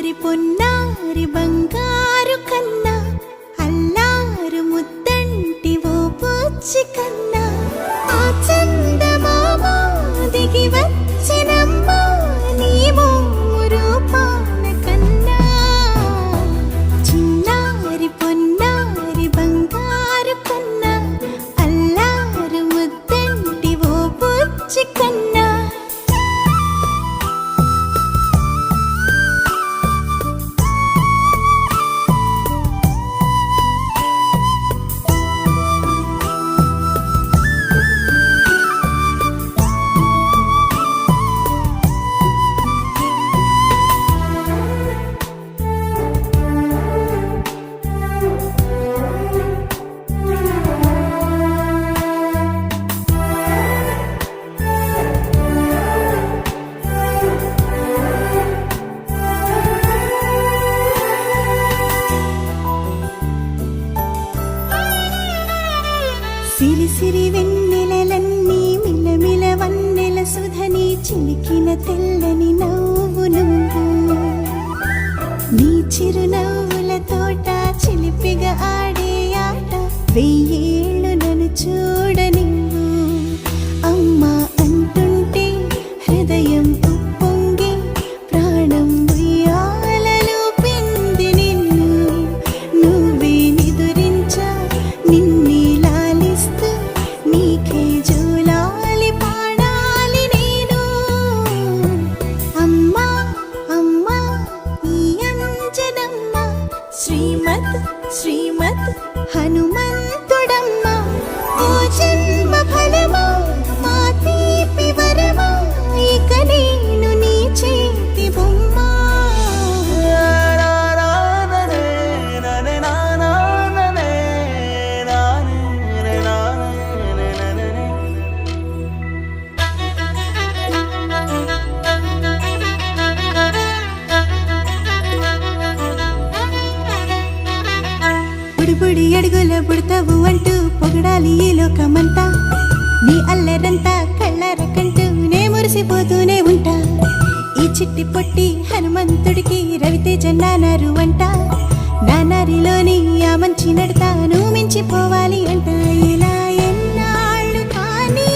പൊന്നാരി പൊന്നാരി சிறு சிறிவெண் मत हनु బుడి అడుగుల పుడతావు అంటూ పొగడాలి ఈ లోకమంతా. నీ అల్లరంతా కళ్ళార కంటూ నే మురిసిపోతూనే ఉంటా. ఈ చిట్టి పొట్టి హనుమంతుడికి రవితేజ నానారు అంట. నానారిలోని ఆ మంచి నడతాను మించిపోవాలి.